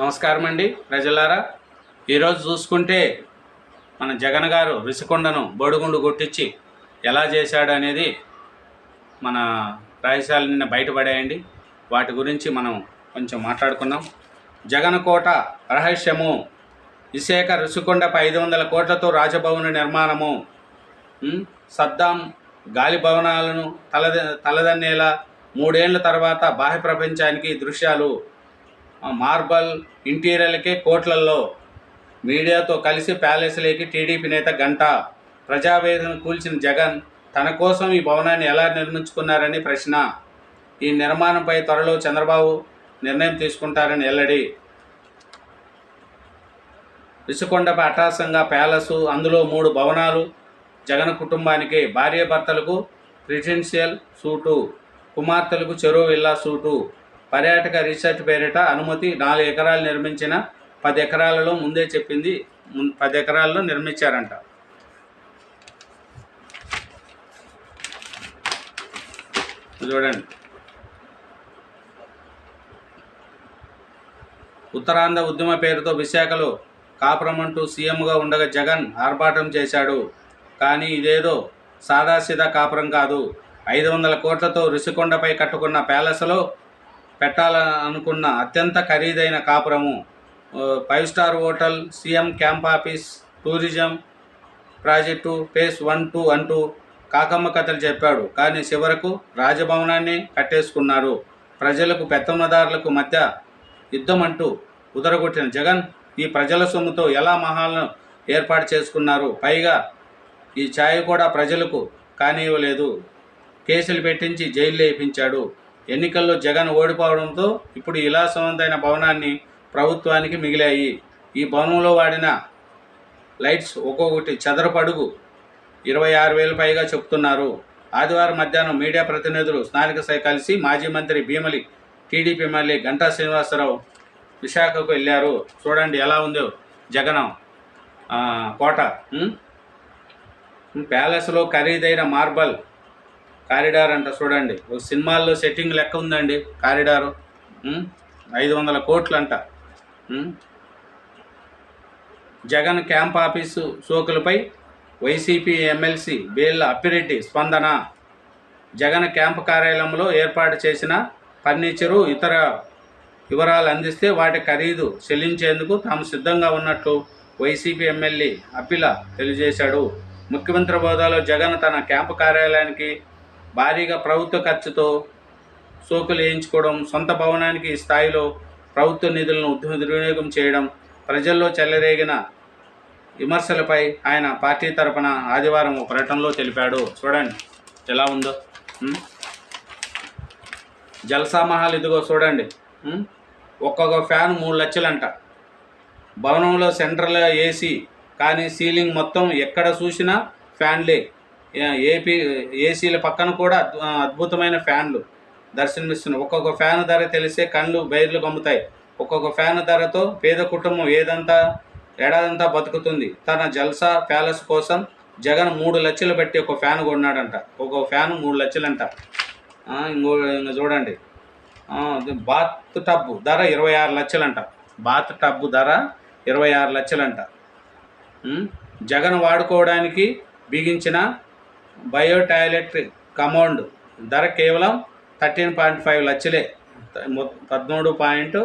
నమస్కారం అండి ప్రజలారా. ఈరోజు చూసుకుంటే మన జగన్ గారు రిషికొండను బోడుగుండు కొట్టించి ఎలా చేశాడు అనేది మన రాజశాల నిన్న బయటపడాయండి. వాటి గురించి మనం కొంచెం మాట్లాడుకుందాం. జగన్ కోట రహస్యము విశాఖ ఋషికొండపై ఐదు వందల కోట్లతో రాజభవన నిర్మాణము సద్దాం గాలి భవనాలను తలద తలదన్నేలా మూడేళ్ళ తర్వాత బాహ్య ప్రపంచానికి దృశ్యాలు మార్బల్ ఇంటీరియర్లకే కోట్లల్లో మీడియాతో కలిసి ప్యాలెస్లోకి టీడీపీ నేత గంట. ప్రజావేదన కూల్చిన జగన్ తన కోసం ఈ భవనాన్ని ఎలా నిర్మించుకున్నారని ప్రశ్న. ఈ నిర్మాణంపై త్వరలో చంద్రబాబు నిర్ణయం తీసుకుంటారని ఎల్లడి. రిషికొండపై అటాసంగా ప్యాలెస్ అందులో మూడు భవనాలు జగన్ కుటుంబానికి భార్యాభర్తలకు రెసిడెన్షియల్ సూటు కుమార్తెలకు చెరువు విల్లా సూటు పర్యాటక రీసెర్చ్ పేరిట అనుమతి నాలుగు ఎకరాలు నిర్మించిన పది ఎకరాలలో ముందే చెప్పింది పది ఎకరాల్లో నిర్మించారంట. చూడండి. ఉత్తరాంధ్ర ఉద్యమ పేరుతో విశాఖలో కాపురమంటూ సీఎంగా ఉండగా జగన్ ఆర్భాటం చేశాడు. కానీ ఇదేదో సాదాసీదా కాపురం కాదు. ఐదు వందల కోట్లతో రిషికొండపై కట్టుకున్న ప్యాలెస్లో పెట్టాలనుకున్న అత్యంత ఖరీదైన కాపురము five star hotel CM camp office tourism project phase one two అంటూ కాకమ్మ కథలు చెప్పాడు. కానీ చివరకు రాజభవనాన్ని కట్టేసుకున్నారు. ప్రజలకు పెత్తమ్మదారులకు మధ్య యుద్ధం అంటూ ఉదరగొట్టిన జగన్ ఈ ప్రజల సొమ్ముతో ఎలా మహాలను ఏర్పాటు చేసుకున్నారు? పైగా ఈ ఛాయ్ కూడా ప్రజలకు కానివ్వలేదు. కేసులు పెట్టించి జైలు వేయించాడు ఎన్నికల్లో జగన్ ఓడిపోవడంతో ఇప్పుడు విలాసవంతమైన భవనాన్ని ప్రభుత్వానికి మిగిలాయి. ఈ భవనంలో వాడిన లైట్స్ ఒక్కొక్కటి చదరపడుగు ఇరవై ఆరు వేలు పైగా చెప్తున్నారు. ఆదివారం మధ్యాహ్నం మీడియా ప్రతినిధులు స్థానిక సై కలిసి మాజీ మంత్రి భీమలి టీడీపీ ఎమ్మెల్యే గంటా శ్రీనివాసరావు విశాఖకు వెళ్ళారు. చూడండి ఎలా ఉందో జగనం కోట. ప్యాలెస్లో ఖరీదైన మార్బల్ కారిడార్ అంట చూడండి. ఒక సినిమాల్లో సెట్టింగ్ లెక్క ఉందండి కారిడారు. ఐదు వందల కోట్లు అంట జగన్ క్యాంప్ ఆఫీసు సోకులపై వైసీపీ ఎమ్మెల్సీ బేళ్ళ అప్పిరెడ్డి స్పందన. జగన్ క్యాంప్ కార్యాలయంలో ఏర్పాటు చేసిన ఫర్నిచరు ఇతర వివరాలు అందిస్తే వాటి ఖరీదు చెల్లించేందుకు తాము సిద్ధంగా ఉన్నట్లు వైసీపీ ఎమ్మెల్యే అప్పిల తెలియజేశాడు. ముఖ్యమంత్రి హోదాలో జగన్ తన క్యాంపు కార్యాలయానికి భారీగా ప్రభుత్వ ఖర్చుతో సోకులు వేయించుకోవడం సొంత భవనానికి ఈ స్థాయిలో ప్రభుత్వ నిధులను దుర్వినియోగం చేయడం ప్రజల్లో చెలరేగిన విమర్శలపై ఆయన పార్టీ తరపున ఆదివారం ఒక ప్రకటనలో తెలిపాడు. చూడండి ఎలా ఉందో. ఉం? జల్సా మహల్ ఇదిగో చూడండి. ఒక్కొక్క ఫ్యాన్ మూడు లక్షలంట. భవనంలో సెంట్రల్ ఏసీ కానీ సీలింగ్ మొత్తం ఎక్కడ చూసినా ఫ్యాన్లే. ఏపీ ఏసీల పక్కన కూడా అద్భు- అద్భుతమైన ఫ్యాన్లు దర్శనమిస్తున్నాయి ఒక్కొక్క ఫ్యాన్ ధర తెలిసే కళ్ళు బైర్లు గమ్ముతాయి. ఒక్కొక్క ఫ్యాన్ ధరతో పేద కుటుంబం ఏదంతా ఏడాదంతా బతుకుతుంది. తన జల్సా ప్యాలెస్ కోసం జగన్ మూడు లక్షలు పెట్టి ఒక ఫ్యాన్ కొన్నాడంట. ఒక ఫ్యాన్ మూడు లక్షలంట. ఇంకో ఇంకా చూడండి. బాత్ టబ్ ధర ఇరవై ఆరు లక్షలంట. బాత్ టబ్ ధర ఇరవై ఆరు లక్షలంట. జగన్ వాడుకోవడానికి బిగించిన బయో టాయిలెట్ కమౌండ్ ధర కేవలం థర్టీన్ పాయింట్ ఫైవ్ లక్షలే. పదమూడు పాయింట్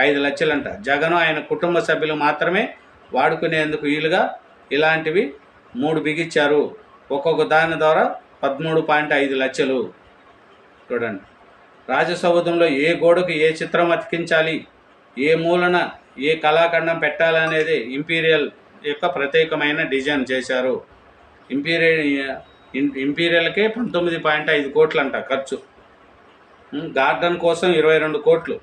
ఐదు లక్షలంట. జగన్ ఆయన కుటుంబ సభ్యులు మాత్రమే వాడుకునేందుకు వీలుగా ఇలాంటివి మూడు బిగించారు ఒక్కొక్క దాని ద్వారా పదమూడు పాయింట్ ఐదు లక్షలు. చూడండి. రాజసౌధంలో ఏ గోడకు ఏ చిత్రం అతికించాలి? ఏ మూలన ఏ కళాఖండం పెట్టాలనేది ఇంపీరియల్ యొక్క ప్రత్యేకమైన డిజైన్ చేశారు. ఇంపీరియల్ ఇంపీరియల్కే పంతొమ్మిది పాయింట్ ఐదు కోట్లు అంట ఖర్చు గార్డెన్ కోసం ఇరవై రెండు కోట్లు.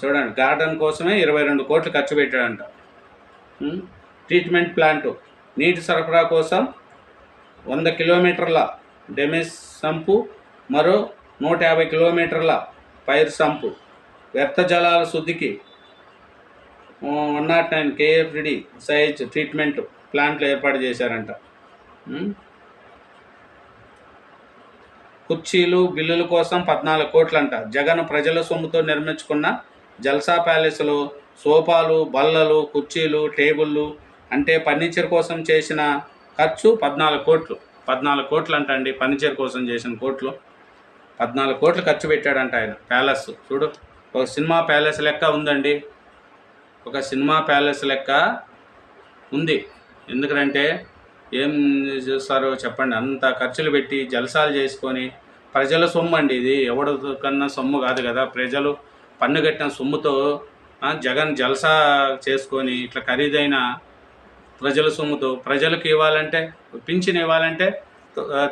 చూడండి గార్డెన్ కోసమే ఇరవై రెండు కోట్లు ఖర్చు పెట్టాడంట. Treatment plant. నీటి సరఫరా కోసం వంద కిలోమీటర్ల డెమెస్ సంపు మరో నూట యాభై కిలోమీటర్ల పైర్ సంపు. వ్యర్థ జలాల శుద్ధికి one nought nine KFD size treatment ప్లాంట్లు ఏర్పాటు చేశారంట. కుర్చీలు బిల్లుల కోసం పద్నాలుగు కోట్లంట. జగన్ ప్రజల సొమ్ముతో నిర్మించుకున్న జల్సా ప్యాలెస్లో సోఫాలు బల్లలు కుర్చీలు టేబుళ్ళు అంటే ఫర్నిచర్ కోసం చేసిన ఖర్చు పద్నాలుగు కోట్లు. పద్నాలుగు కోట్లు అంటండి ఫర్నిచర్ కోసం చేసిన కోట్లు. పద్నాలుగు కోట్లు ఖర్చు పెట్టాడంట ఆయన ప్యాలెస్. చూడు ఒక సినిమా ప్యాలెస్ లెక్క ఉందండి. ఒక సినిమా ప్యాలెస్ లెక్క ఉంది. ఎందుకంటే ఏం చేస్తారో చెప్పండి. అంత ఖర్చులు పెట్టి జలసాలు చేసుకొని ప్రజల సొమ్ము అండి ఇది. ఎవడు కన్నా సొమ్ము కాదు కదా. ప్రజలు పన్ను కట్టిన సొమ్ముతో జగన్ జలసా చేసుకొని ఇట్లా ఖరీదైన ప్రజల సొమ్ముతో ప్రజలకు ఇవ్వాలంటే పింఛన్ ఇవ్వాలంటే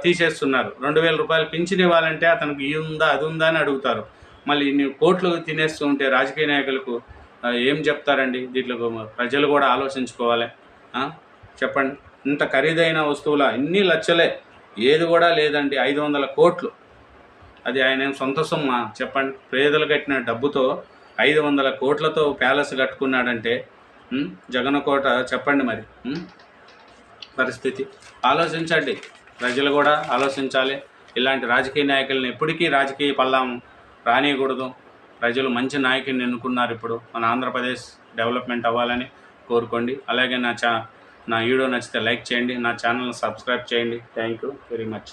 తీసేస్తున్నారు. రెండు వేల రూపాయలు పింఛన్ ఇవ్వాలంటే అతనికి ఇది ఉందా అది ఉందా అని అడుగుతారు. మళ్ళీ ఇన్ని కోట్లు తినేస్తూ ఉంటే రాజకీయ నాయకులకు ఏం చెప్తారండి? దీంట్లో ప్రజలు కూడా ఆలోచించుకోవాలి. చెప్పండి. ఇంత ఖరీదైన వస్తువుల ఇన్ని లక్షలే. ఏది కూడా లేదండి. ఐదు వందల కోట్లు. అది ఆయన సొంత సొమ్మ చెప్పండి. పేదలు కట్టిన డబ్బుతో ఐదు వందల కోట్లతో ప్యాలెస్ కట్టుకున్నాడంటే జగన్ కోట చెప్పండి మరి పరిస్థితి. ఆలోచించండి. ప్రజలు కూడా ఆలోచించాలి. ఇలాంటి రాజకీయ నాయకులను ఎప్పటికీ రాజకీయ పల్లాం రానియకూడదు. ప్రజలు మంచి నాయకుడిని ఎన్నుకున్నారు ఇప్పుడు మన ఆంధ్రప్రదేశ్ డెవలప్మెంట్ అవ్వాలని కోరుకోండి. అలాగే నా చా నా వీడియో నచ్చితే లైక్ చేయండి నా ఛానల్ సబ్స్క్రైబ్ చేయండి. Thank you very much